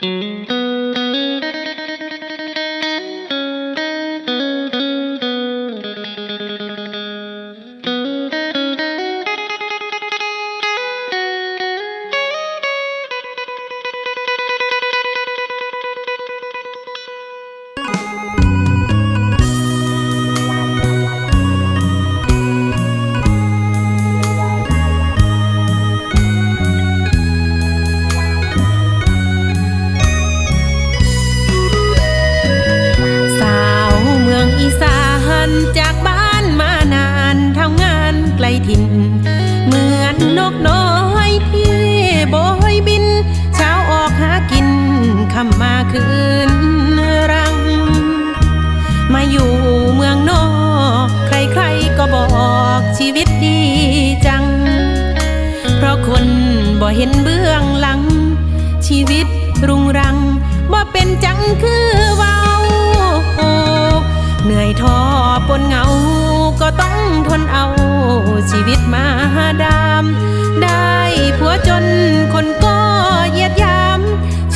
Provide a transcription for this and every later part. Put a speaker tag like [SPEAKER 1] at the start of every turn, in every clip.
[SPEAKER 1] ส นจากบ้านมานานทำงานไกลถิ่น เหมือนนกน้อยที่โบยบิน เช้าออกหากินคำมาคืนรัง มาอยู่เมืองนอก ใครๆก็บอกชีวิตดีจัง เพราะคนบ่เห็นเบื้องหลัง ชีวิตรุงรังบ่เป็นจังคือ ต้องทนเอาชีวิตมาดาม ได้ผัวจนคนก็เยียดยาม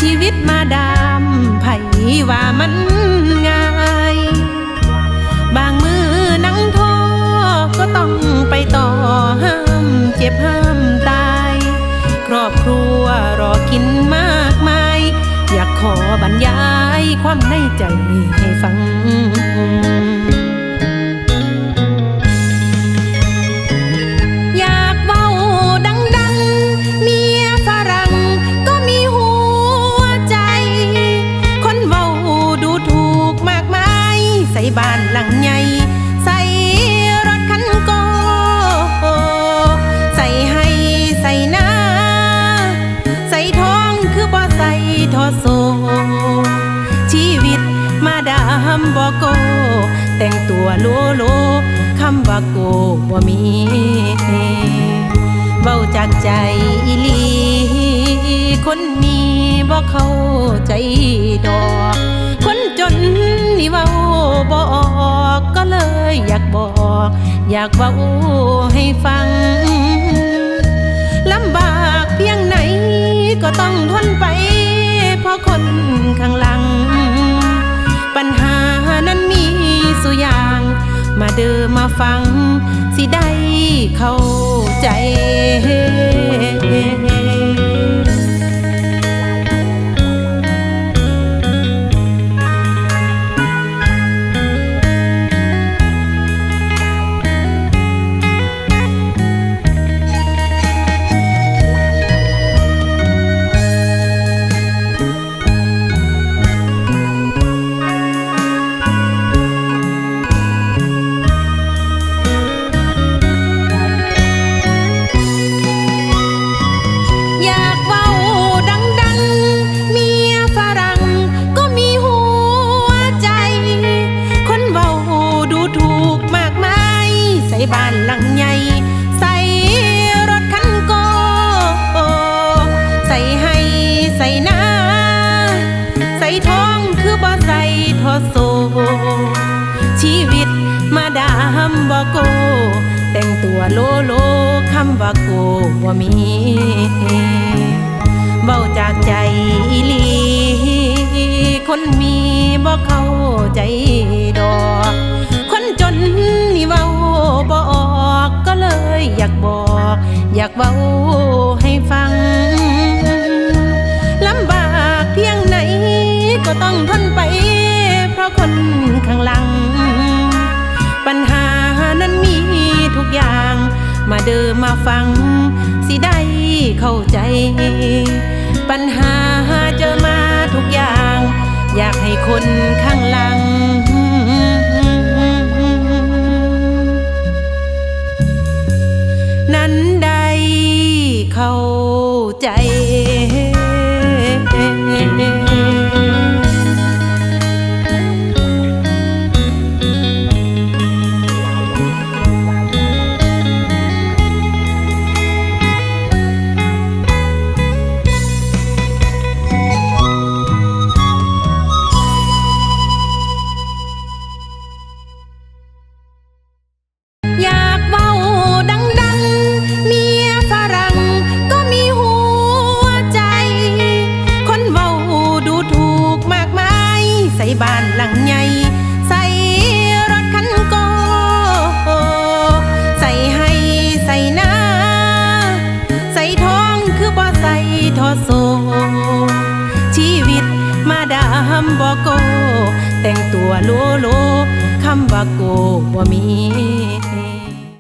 [SPEAKER 1] ชีวิตมาดามไผว่ามันง่าย บางมือนั่งท้อก็ต้องไปต่อห้ามเจ็บห้ามตาย ครอบครัวรอกินมากมาย อยากขอบรรยายความในใจให้ฟังามบ่โก แต่งตัวโลโลคำว่าโกบ่มีเว้าจากใจอีลี คนนี้บ่เข้าใจดอก คนจนนี่เว้าบ่ออกก็เลยอยากบอก อยากเว้าให้ฟังลำบากเพียงไหนก็ต้องทนไป เพราะคนข้าง เดิมมาฟัง สิได้เข้าใจ บ้านหลังใหญ่ ใส่รถคันโก ใส่ให้ใส่หน้า ใส่ท้องคือบ่ใส่ทอโซ ชีวิตมาดามบ่โก แต่งตัวโลโลคำว่าโกบ่มีากบอก อยากเว้าให้ฟังลำบากเพียงไหน ก็ต้องทนไป เพราะคนข้างหลัง ปัญหานั้นมีทุกอย่าง มาเดิมมาฟัง สิได้เข้าใจ ปัญหาเจอมาทุกอย่าง อยากให้คนข้าง เข้าใจ หลังใหญ่ใส่รถคันโก ใส่ให้ใส่หน้า ใส่ท้องคือบ่ใส่ทอโซ ชีวิตมาดามบ่โก แต่งตัวโลโลคำว่าโกบ่มี